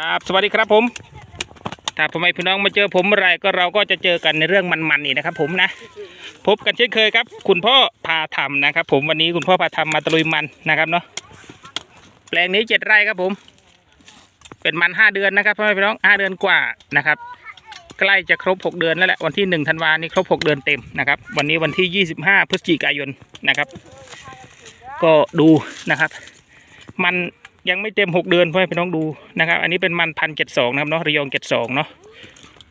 ครับสวัสดีครับผม ถ้าพ่อแม่พี่น้องมาเจอผมเมื่อไรก็เราก็จะเจอกันในเรื่องมันๆอีกนะครับ ผมนะ พบกันเช่นเคยครับ คุณพ่อพาทำนะครับ ผมวันนี้คุณพ่อพาทำมาตะลุยมันนะครับเนาะแปลงนี้เจ็ดไร่ครับผม เป็นมันห้าเดือนนะครับพ่อแม่พี่น้องห้าเดือนกว่านะครับ ใกล้จะครบหกเดือนแล้วแหละวันที่หนึ่งธันวานี้ครบหกเดือนเต็มนะครับ วันนี้วันที่ยี่สิบห้าพฤศจิกายนนะครับ ก็ดูนะครับ มัน ยังไม่เต็มหกเดือนเพื่อให้พี่น้องดูนะครับ อันนี้เป็นมันพันเจ็ดสองนะครับเนาะระยองเจ็ดสองเนาะ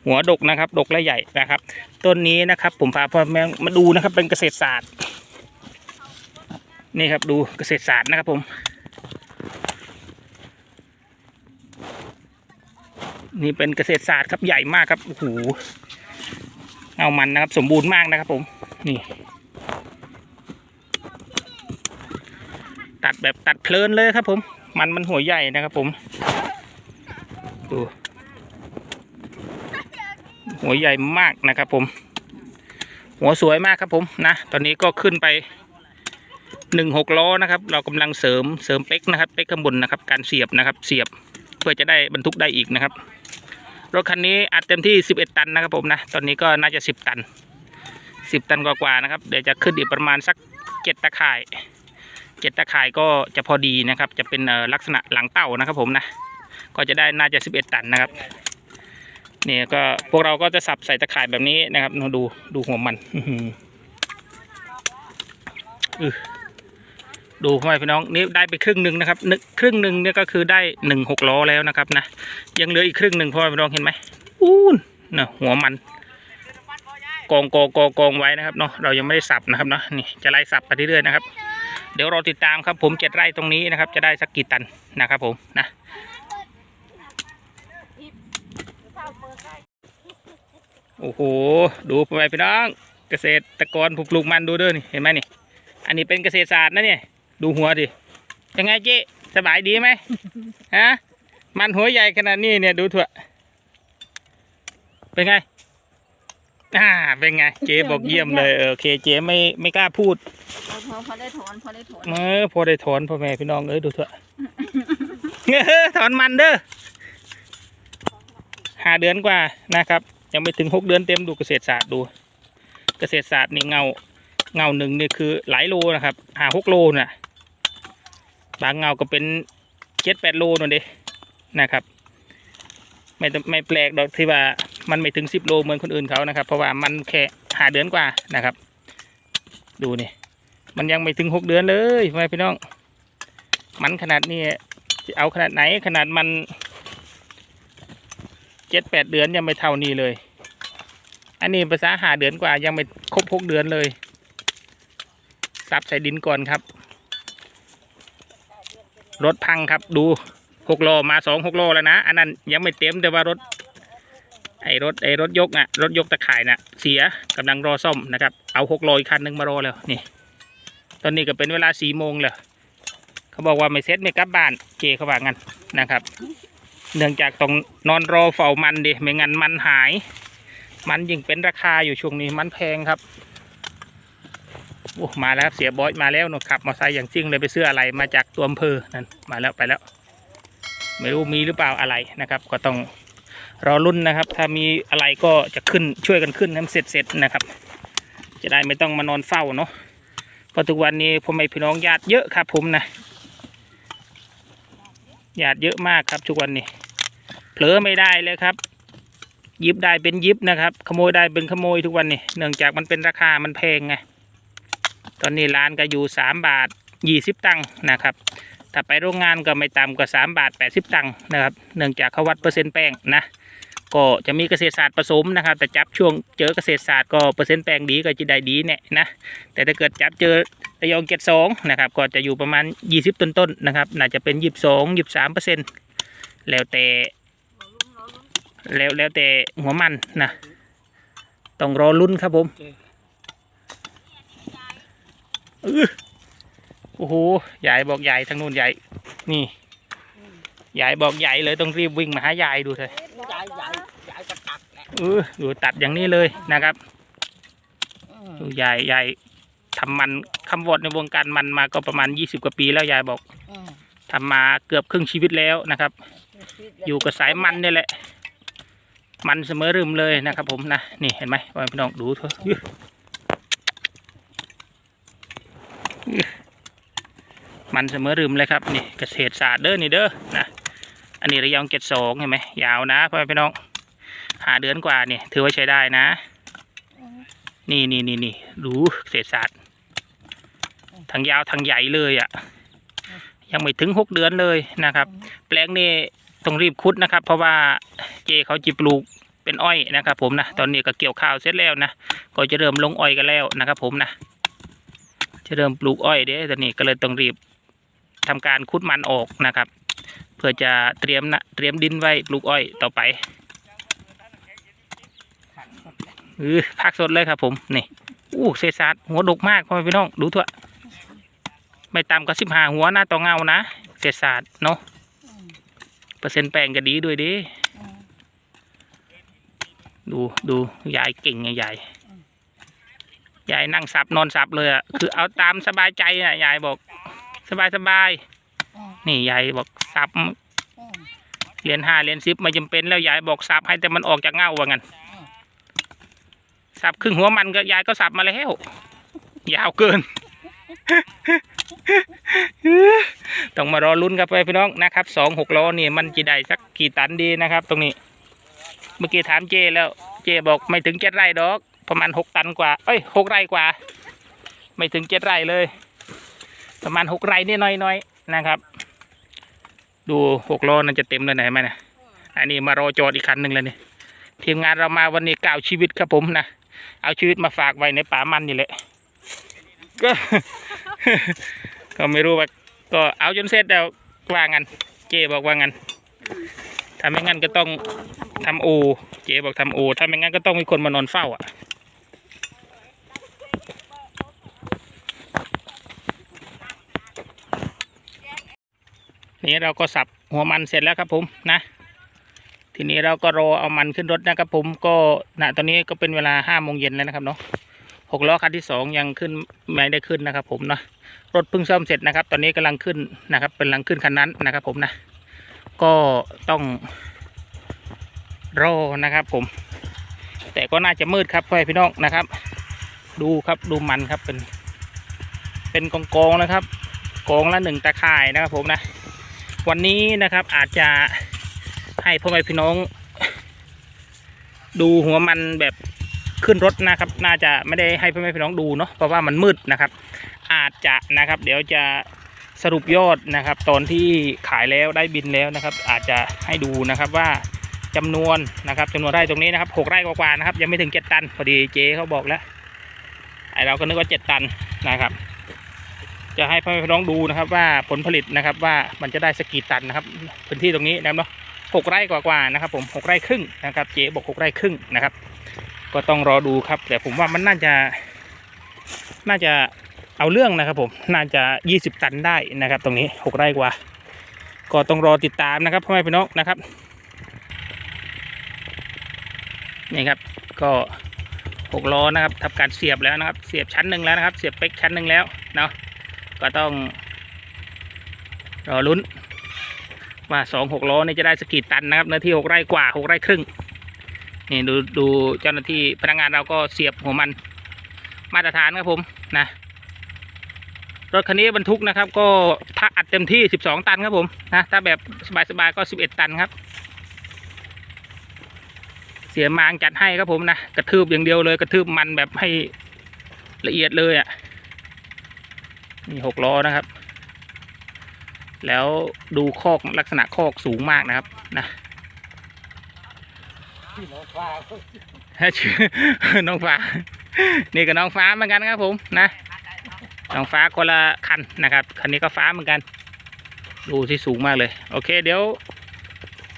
หัวดกนะครับ ดกและใหญ่นะครับ ต้นนี้นะครับ ผมพาพ่อแม่มาดูนะครับ เป็นเกษตรศาสตร์ นี่ครับดูเกษตรศาสตร์นะครับผม นี่เป็นเกษตรศาสตร์ครับใหญ่มากครับโอ้โหเอามันนะครับ สมบูรณ์มากนะครับผมนี่ ตัดแบบตัดเพลินเลยครับผม มันมันหัวใหญ่นะครับผมดูหัวใหญ่มากนะครับผม หัวสวยมากครับผมนะตอนนี้ก็ขึ้นไปหนึ่งหกล้อนะครับ เรากำลังเสริมเสริมเป๊กนะครับเป๊กข้างบนนะครับ การเสียบนะครับเสียบเพื่อจะได้บรรทุกได้อีกนะครับรถคันนี้อัดเต็มที่สิบเอ็ดตันนะครับผมนะตอนนี้ก็น่าจะสิบตันสิบตันกว่าๆนะครับ เดี๋ยวจะขึ้นอีกประมาณสักเจ็ดตะข่าย เจ็ดตะข่ายก็จะพอดีนะครับ จะเป็นลักษณะหลังเต่านะครับ ผมนะก็จะได้น่าจะ11ตันนะครับนี่ก็พวกเราก็จะสับใส่ตะข่ายแบบนี้นะครับดูดูหัวมันอือดูพ่อแม่พี่น้องนี่ได้ไปครึ่งหนึ่งนะครับนึกครึ่งหนึ่งเนี่ยก็คือได้หนึ่งหกล้อแล้วนะครับนะยังเหลืออีกครึ่งหนึ่งพ่อแม่พี่น้องเห็นไหมอู้นนะหัวมันกองกองกองกองไว้นะครับเนาะเรายังไม่ได้สับนะครับเนาะนี่จะไล่สับไปเรื่อยๆนะครับ เดี๋ยวรอติดตามครับผมเจ็ดไร่ตรงนี้นะครับ จะได้สักกี่ตันนะครับผมนะโอ้โหดูไปพี่น้องเกษตรกรผูกปลูกมันดูเด้วยนี่เห็นไหมนี่ อันนี้เป็นเกษตรศาสตร์นะเนี่ยดูหัวดิยังไงเจ๊สบายดีไหมฮะมันหัวใหญ่ขนาดนี้เนี่ยดูเถอะเป็นไง อ่าเป็นไงเจ๊บอกเยี่ยมเลยเออโอเคเจ๊ไม่ไม่กล้าพูดพอพอพอได้ถอนพอได้ถอนเออพอได้ถอนพ่อแม่พี่น้องเอ้ยดูเถอะเออถอนมันเด้อห้าเดือนกว่านะครับ ยังไม่ถึงหกเดือนเต็มดูเกษตรศาสตร์ดู เกษตรศาสตร์นี่เงาเงาหนึ่งนี่คือหลายโลนะครับหาหกโลน่ะบางเงาก็เป็นเจ็ดแปดโลนั่นเด้นะครับ ไม่ต้องไม่แปลกดอกที่ว่า มันไม่ถึงสิบโลเหมือนคนอื่นเขานะครับ เพราะว่ามันแค่หาเดือนกว่านะครับ ดูนี่มันยังไม่ถึงหกเดือนเลยพ่อแม่พี่น้อง มันขนาดนี้จะเอาขนาดไหนขนาดมันเจ็ดแปดเดือนยังไม่เท่านี้เลย อันนี้ภาษาหาเดือนกว่ายังไม่ครบหกเดือนเลยซับใส่ดินก่อนครับ รถพังครับดูหกโลมาสองหกโลแล้วนะ อันนั้นยังไม่เต็มแต่ว่ารถ ไอ้รถไอ้รถยกน่ะรถยกตะข่ายน่ะเสียกำลังรอซ่อมนะครับ เอาหกโลอีกคันหนึ่งมารอแล้วนี่ ตอนนี้ก็เป็นเวลาสี่โมงแล้วเขาบอกว่าไม่เซ็ตไม่กลับบ้านเจเขาว่างั้นนะครับ เนื่องจากต้องนอนรอเฝ้ามันดิไม่งั้นมันหาย มันยิ่งเป็นราคาอยู่ช่วงนี้มันแพงครับโอ้มาแล้วครับเสียบอยมาแล้วหนูขับมอเตอร์ไซค์อย่างซิ่งเลยไปเสื้ออะไรมาจากตัวอำเภอนั่นมาแล้วไปแล้ว ไม่รู้มีหรือเปล่าอะไรนะครับ ก็ต้อง รอรุ่นนะครับ ถ้ามีอะไรก็จะขึ้นช่วยกันขึ้นให้มันเสร็จๆนะครับ จะได้ไม่ต้องมานอนเฝ้าเนาะเพราะทุกวันนี้พ่อแม่พี่น้องญาติเยอะครับ ผมนะญาติเยอะมากครับ ทุกวันนี้เผลอไม่ได้เลยครับ ยิบได้เป็นยิบนะครับ ขโมยได้เป็นขโมยทุกวันนี้เนื่องจากมันเป็นราคามันแพงไงตอนนี้ร้านก็อยู่สามบาทยี่สิบตังค์นะครับถ้าไปโรงงานก็ไม่ต่ำกว่าสามบาทแปดสิบตังค์นะครับ เนื่องจากเขาวัดเปอร์เซ็นต์แป้งนะ ก็จะมีเกษตรศาสตร์ผสมนะครับ แต่จับช่วงเจอเกษตรศาสตร์ก็เปอร์เซ็นต์แป้งดีก็จะได้ดีเนี่ยนะแต่ถ้าเกิดจับเจอระยองเจ็ดสองนะครับก็จะอยู่ประมาณยี่สิบต้นๆนนะครับน่าจะเป็นยี่สิบสองยี่สิบสามเปอร์เซ็นต์แล้วแต่แล้วแล้วแต่หัวมันนะต้องรอลุ้นครับผมโอ้โหยายบอกยายทางนู้นยายนี่ยายบอกยายเลยต้องรีบวิ่งมาหายายดูเลย เออดูตัดอย่างนี้เลยนะครับอืมดูยายยายทำมันคำวอดในวงการมันมาก็ประมาณยี่สิบกว่าปีแล้วยายบอกอืมทำมาเกือบครึ่งชีวิตแล้วนะครับ อยู่กับสายมันนี่แหละ มันเสมอรึมเลยนะครับ ผมนะนี่เห็นไหมว่าพี่น้องดูเถอะอื้ออื้อมันเสมอรึมเลยครับนี่เกษตรศาสตร์เด้อนี่เด้อนะอันนี้ระยองเจ็ดสองเห็นไหมยาวนะพ่อแม่พี่น้อง หาเดือนกว่านี่ถือว่าใช้ได้นะ นี่นี่นี่นี่ดูเกษตรศาสตร์ทางยาวทางใหญ่เลยอะ่ะ ยังไม่ถึงหกเดือนเลยนะครับ แปลงนี้ต้องรีบคุดนะครับ เพราะว่าเจเขาจิปลูกเป็นอ้อยนะครับ ผมนะตอนนี้ก็เกี่ยวข้าวเสร็จแล้วนะก็จะเริ่มลงอ้อยกันแล้วนะครับ ผมนะจะเริ่มปลูกอ้อยเด้ตอนนี้ก็เลยต้องรีบทำการคุดมันออกนะครับ เพื่อจะเตรียมนะเตรียมดินไว้ปลูกอ้อยต่อไป เออพักสดเลยครับ ผมนี่อู้เศษสัตว์หัวดกมากพ่อแม่พี่น้องดูเถอะไม่ต่ำกว่าสิบห้าหัวนะต่อเงานะเศษสัตว์เนาะเปอร์เซ็นต์แป้งก็ดีด้วยดิดูดูยายเก่งไงยายยายนั่งสับนอนสับเลยอะคือเอาตามสบายใจอะยายบอก สบายสบายนี่ยายบอกสับเรียนห้าเรียนสิบไม่จำเป็นแล้วยายบอกสับให้แต่มันออกจากเง่าว่างั้น สับครึ่งหัวมันก็ยายก็สับมาแล้ว ยาวเกิน ต้องมารอลุ้นกันไปพี่น้องนะครับสองหกล้อนี่มันจะได้สักกี่ตันดีนะครับ ตรงนี้ เมื่อกี้ถามเจแล้ว เจบอกไม่ถึงเจ็ดไร่ดอก ประมาณหกตันกว่า เอ้ยหกไร่กว่า ไม่ถึงเจ็ดไร่เลย ประมาณหกไร่นี่น้อยๆนะครับ ดูหกล้อนั่นจะเต็มเลยไหนไหมนะอันนี้มารอจอดอีกคันหนึ่งเลยนี่ทีมงานเรามาวันนี้เก้าวชีวิตครับผมนะ เอาชีวิตมาฝากไว้ในป่ามันนี่แหละ ก็ ก็ไม่รู้ว่า ก็เอาจนเสร็จแล้วว่างันเจบอกว่างันถ้าไม่งั้นก็ต้องทำอูเจบอกทำอูถ้าไม่งั้นก็ต้องมีคนมานอนเฝ้าอะนี่เราก็สับหัวมันเสร็จแล้วครับผมนะ ทีนี้เราก็รอเอามันขึ้นรถนะครับผมก็ณตอนนี้ก็เป็นเวลาห้าโมงเย็นแล้วนะครับเนาะหกล้อคันที่สองยังขึ้นไม่ได้ขึ้นนะครับ ผมเนาะรถเพิ่งซ่อมเสร็จนะครับ ตอนนี้กำลังขึ้นนะครับเป็นลังขึ้นคันนั้นนะครับ ผมนะ ก็ต้องรอนะครับผม แต่ก็น่าจะมืดครับพ่อพี่น้องนะครับ ดูครับดูมันครับเป็น เป็นกองกองๆนะครับกองละหนึ่งตะข่ายนะครับ ผมนะ วันนี้นะครับอาจจะ ให้พ่อแม่พี่น้อง ดูหัวมันแบบขึ้นรถนะครับ น่าจะไม่ได้ให้พ่อแม่พี่น้องดูเนาะเพราะว่ามันมืดนะครับ อาจจะนะครับ เดี๋ยวจะสรุปยอดนะครับ ตอนที่ขายแล้วได้บินแล้วนะครับ อาจจะให้ดูนะครับว่าจำนวนนะครับจำนวนไร่ตรงนี้นะครับหกไร่กว่าๆนะครับ ยังไม่ถึงเจ็ดตัน พอดีเจ๊เขาบอกแล้วไอเราก็นึกว่าเจ็ดตันนะครับ จะให้พ่อแม่พี่น้องดูนะครับ ว่าผลผลิตนะครับ ว่ามันจะได้สกกี่ตันนะครับ พื้นที่ตรงนี้นะครับเนาะ หกไร่กว่าๆนะครับ ผมหกไร่ครึ่งนะครับ เจ๊บอกหกไร่ครึ่งนะครับ ก็ต้องรอดูครับ แต่ผมว่ามันน่าจะ น่าจะเอาเรื่องนะครับ ผม น่าจะ 20 ตันได้นะครับ ตรงนี้ 6 ไร่กว่า ก็ต้องรอติดตามนะครับพ่อแม่พี่น้องนะครับ นี่ครับ ก็ 6 ล้อนะครับทำการเสียบแล้วนะครับ เสียบชั้นหนึ่งแล้วนะครับ เสียบเป๊กชั้นหนึ่งแล้วเนาะ ก็ต้องรอลุ้น ว่าสองหกล้อนี่จะได้สกีตันนะครับเนื้อที่หกไร่กว่าหกไร่ครึ่งนี่ดูดูเจ้าหน้าที่พนักงานเราก็เสียบหัวมันมาตรฐานครับผมนะรถคันนี้บรรทุกนะครับ ก็ถ้าอัดเต็มที่ 12 ตันครับผมนะถ้าแบบสบายๆก็ 11 ตันครับ เสียมางจัดให้ครับผมนะกระทืบอย่างเดียวเลยกระทืบมันแบบให้ละเอียดเลยอะ่ะนี่หกล้อนะครับ แล้วดูคอกลักษณะคอกสูงมากนะครับ นะชื่อน้องฟ้า นี่ก็น้องฟ้าเหมือนกันครับผมนะ น้องฟ้าคนละคันนะครับคันนี้ก็ฟ้าเหมือนกัน ดูที่สูงมากเลย โอเค เดี๋ยว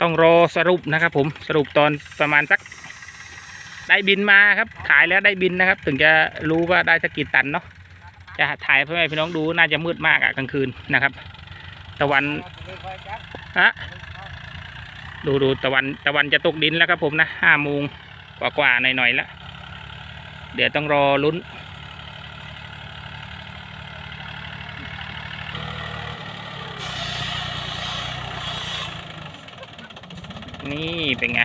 ต้องรอสรุปนะครับ ผมสรุปตอนประมาณสักได้บินมาครับ ขายแล้วได้บินนะครับ ถึงจะรู้ว่าได้สักกี่ตันเนาะจะถ่ายให้พ่อแม่พี่น้องดูน่าจะมืดมากอะกลางคืนนะครับ ตะวันฮะดูดูตะวันตะวันจะตกดินแล้วครับผมนะห้าโมงกว่าๆหน่อยๆแล้วเดี๋ยวต้องรอลุ้น นี่เป็นไง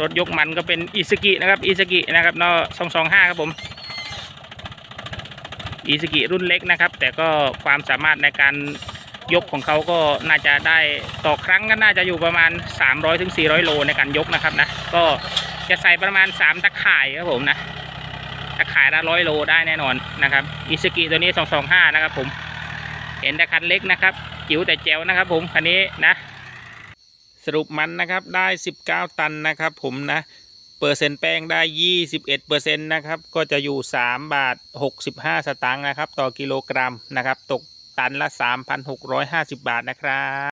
รถยกมันก็เป็นอิสกินะครับอิสกินะครับเนาะสองสองห้าครับผม อิสกิรุ่นเล็กนะครับ แต่ก็ความสามารถในการยกของเขาก็น่าจะได้ต่อครั้งก็น่าจะอยู่ประมาณ 300-400ถึง400 โลในการยกนะครับนะก็จะใส่ประมาณ 3 ตะข่ายครับผมนะตะข่ายละร้อยโลได้แน่นอนนะครับอิสกิตัวนี้ 225 นะครับผมเห็นแต่คันเล็กนะครับจิ๋วแต่แจ๋วนะครับผมคันนี้นะ สรุปมันนะครับได้ 19 ตันนะครับผมนะ เปอร์เซ็นต์แป้งได้ 21เปอร์เซ็นต์นะครับก็จะอยู่ 3 บาท 65 สตางค์นะครับ ต่อกิโลกรัมนะครับ ตกตันละ 3,650 บาทนะครับ